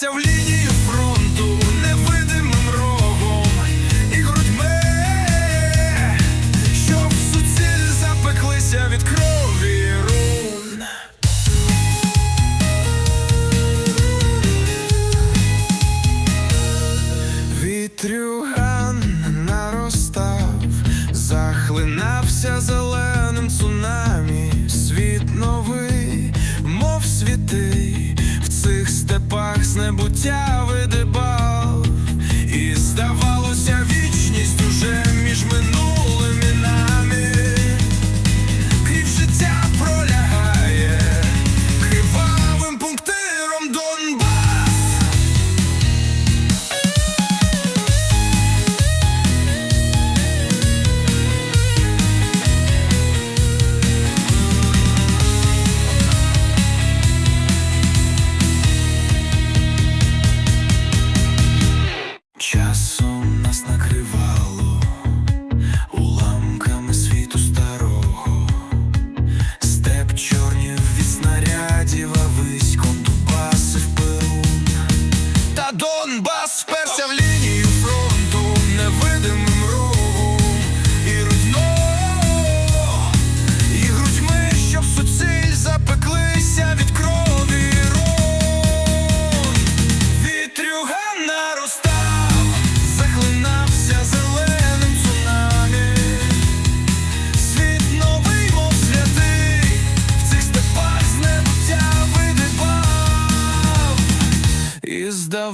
seu lindo. кривавий.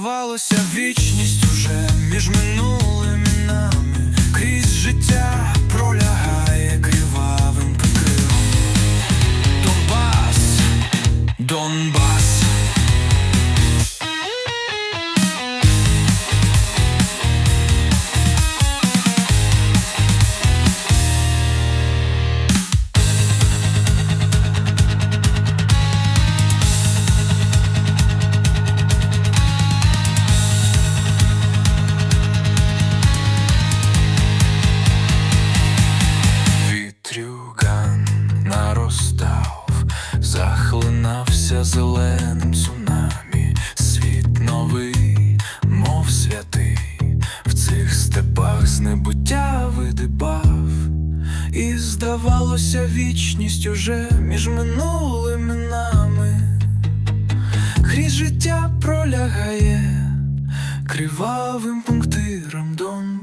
здавалося вічність уже між минулим Трюган наростав, захлинався зеленим цунамі, світ новий, мов святий, в цих степах знебуття видибав, і, здавалося, вічність уже між минулими нами, крізь життя пролягає кривавим пунктиром дому.